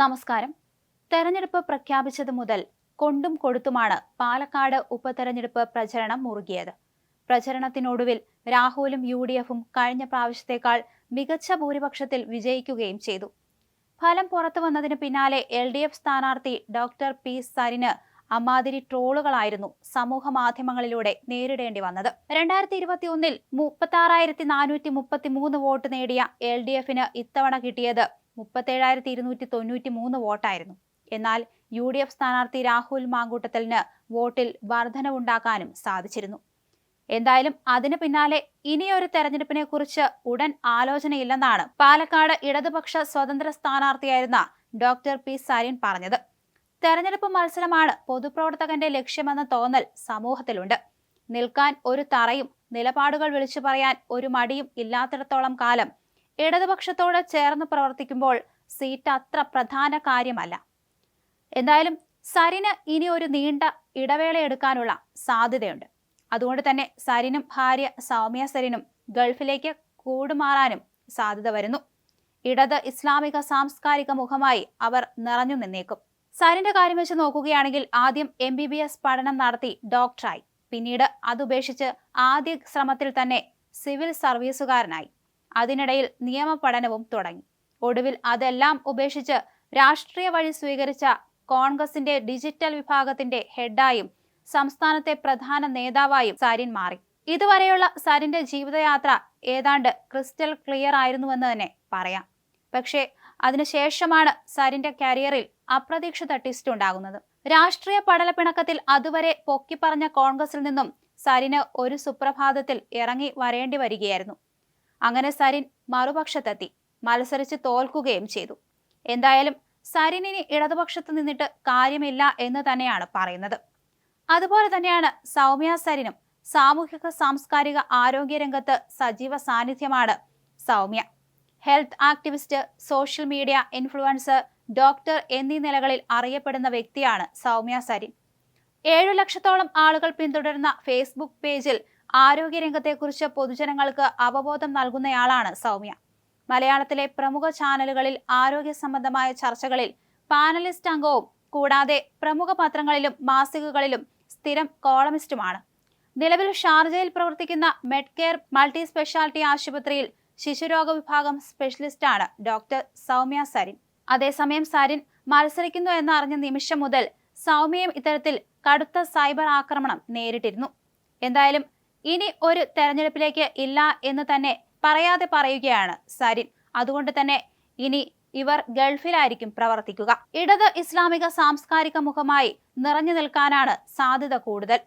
നമസ്കാരം. തെരഞ്ഞെടുപ്പ് പ്രഖ്യാപിച്ചത് മുതൽ കൊണ്ടും കൊടുത്തുമാണ് പാലക്കാട് ഉപതെരഞ്ഞെടുപ്പ് പ്രചരണം മുറുകിയത്. പ്രചരണത്തിനൊടുവിൽ രാഹുലും യു ഡി എഫും കഴിഞ്ഞ പ്രാവശ്യത്തേക്കാൾ മികച്ച ഭൂരിപക്ഷത്തിൽ വിജയിക്കുകയും ചെയ്തു. ഫലം പുറത്തു വന്നതിന് പിന്നാലെ എൽ ഡി എഫ് സ്ഥാനാർത്ഥി ഡോക്ടർ പി സരിന് അമാതിരി ട്രോളുകളായിരുന്നു സമൂഹ മാധ്യമങ്ങളിലൂടെ നേരിടേണ്ടി വന്നത്. രണ്ടായിരത്തി ഇരുപത്തി ഒന്നിൽ മുപ്പത്തി ആറായിരത്തി നാനൂറ്റി മുപ്പത്തി മൂന്ന് വോട്ട് നേടിയ എൽ ഡി എഫിന് ഇത്തവണ കിട്ടിയത് മുപ്പത്തേഴായിരത്തി ഇരുന്നൂറ്റി തൊണ്ണൂറ്റി മൂന്ന് വോട്ടായിരുന്നു. എന്നാൽ യു ഡി എഫ് സ്ഥാനാർത്ഥി രാഹുൽ മാങ്കൂട്ടത്തലിന് വോട്ടിൽ വർധനവുണ്ടാക്കാനും സാധിച്ചിരുന്നു. എന്തായാലും അതിനു പിന്നാലെ ഇനിയൊരു തെരഞ്ഞെടുപ്പിനെ കുറിച്ച് ഉടൻ ആലോചനയില്ലെന്നാണ് പാലക്കാട് ഇടതുപക്ഷ സ്വതന്ത്ര സ്ഥാനാർത്ഥിയായിരുന്ന ഡോക്ടർ പി. സരിൻ പറഞ്ഞത്. തെരഞ്ഞെടുപ്പ് മത്സരമാണ് പൊതുപ്രവർത്തകന്റെ ലക്ഷ്യമെന്ന തോന്നൽ സമൂഹത്തിലുണ്ട്. നിൽക്കാൻ ഒരു തറയും നിലപാടുകൾ വിളിച്ചു പറയാൻ ഒരു മടിയും ഇല്ലാത്തിടത്തോളം കാലം ഇടതുപക്ഷത്തോട് ചേർന്ന് പ്രവർത്തിക്കുമ്പോൾ സീറ്റ് അത്ര പ്രധാന കാര്യമല്ല. എന്തായാലും സരിന് ഇനി ഒരു നീണ്ട ഇടവേള എടുക്കാനുള്ള സാധ്യതയുണ്ട്. അതുകൊണ്ട് തന്നെ സരിനും ഭാര്യ സൗമ്യ സരിനും ഗൾഫിലേക്ക് കൂടുമാറാനും സാധ്യത വരുന്നു. ഇടത് ഇസ്ലാമിക സാംസ്കാരിക മുഖമായി അവർ നിറഞ്ഞു നിന്നേക്കും. സരിന്റെ കാര്യം വെച്ച് നോക്കുകയാണെങ്കിൽ ആദ്യം എം ബി ബി എസ് പഠനം നടത്തി ഡോക്ടറായി പിന്നീട് അതുപേക്ഷിച്ച് ആദ്യ ശ്രമത്തിൽ തന്നെ സിവിൽ സർവീസുകാരനായി അതിനിടയിൽ നിയമ പഠനവും തുടങ്ങി. ഒടുവിൽ അതെല്ലാം ഉപേക്ഷിച്ച് രാഷ്ട്രീയ വഴി സ്വീകരിച്ച കോൺഗ്രസിന്റെ ഡിജിറ്റൽ വിഭാഗത്തിന്റെ ഹെഡായും സംസ്ഥാനത്തെ പ്രധാന നേതാവായും സരിൻ മാറി. ഇതുവരെയുള്ള സരിന്റെ ജീവിതയാത്ര ഏതാണ്ട് ക്രിസ്റ്റൽ ക്ലിയർ ആയിരുന്നുവെന്ന് തന്നെ പറയാം. പക്ഷേ അതിനുശേഷമാണ് സരിന്റെ കരിയറിൽ അപ്രതീക്ഷിത ട്വിസ്റ്റ് ഉണ്ടാകുന്നത്. രാഷ്ട്രീയ പടലപ്പിണക്കത്തിൽ അതുവരെ പൊക്കിപ്പറഞ്ഞ കോൺഗ്രസിൽ നിന്നും സരിന് ഒരു സുപ്രഭാതത്തിൽ ഇറങ്ങി വരേണ്ടി വരികയായിരുന്നു. അങ്ങനെ സരിൻ മറുപക്ഷത്തെത്തി. മത്സരിച്ച് തോൽക്കുകയും ചെയ്തു. എന്തായാലും സരിനിന് ഇടതുപക്ഷത്ത് നിന്നിട്ട് കാര്യമില്ല എന്ന് തന്നെയാണ് പറയുന്നത്. അതുപോലെ തന്നെയാണ് സൗമ്യ സരിനും സാമൂഹിക സാംസ്കാരിക ആരോഗ്യ രംഗത്ത് സജീവ സാന്നിധ്യമാണ് Soumya. Health activist social media influencer doctor എന്നീ നിലകളിൽ അറിയപ്പെടുന്ന വ്യക്തിയാണ് സൗമ്യ സരിൻ. ഏഴു ലക്ഷത്തോളം ആളുകൾ പിന്തുടരുന്ന ഫേസ്ബുക്ക് പേജിൽ ആരോഗ്യരംഗത്തെക്കുറിച്ച് പൊതുജനങ്ങൾക്ക് അവബോധം നൽകുന്നയാളാണ് സൗമ്യ. മലയാളത്തിലെ പ്രമുഖ ചാനലുകളിൽ ആരോഗ്യ സംബന്ധമായ ചർച്ചകളിൽ പാനലിസ്റ്റ് അംഗവും കൂടാതെ പ്രമുഖ പത്രങ്ങളിലും മാസികകളിലും സ്ഥിരം കോളമിസ്റ്റുമാണ്. നിലവിൽ ഷാർജയിൽ പ്രവർത്തിക്കുന്ന മെഡ്കെയർ മൾട്ടി സ്പെഷ്യാലിറ്റി ആശുപത്രിയിൽ ശിശുരോഗ വിഭാഗം സ്പെഷ്യലിസ്റ്റാണ് ഡോക്ടർ സൗമ്യ സരിൻ. അതേസമയം സരിൻ മത്സരിക്കുന്നു എന്നറിഞ്ഞ നിമിഷം മുതൽ സൗമ്യയും ഇത്തരത്തിൽ കടുത്ത സൈബർ ആക്രമണം നേരിട്ടിരുന്നു. എന്തായാലും ഇനി ഒരു തെരഞ്ഞെടുപ്പിലേക്ക് ഇല്ല എന്ന് തന്നെ പറയാതെ പറയുകയാണ് സരിൻ. അതുകൊണ്ട് തന്നെ ഇനി ഇവർ ഗൾഫിലായിരിക്കും പ്രവർത്തിക്കുക. ഇടത് ഇസ്ലാമിക സാംസ്കാരിക മുഖമായി നിറഞ്ഞു നിൽക്കാനാണ് സാധ്യത കൂടുതൽ.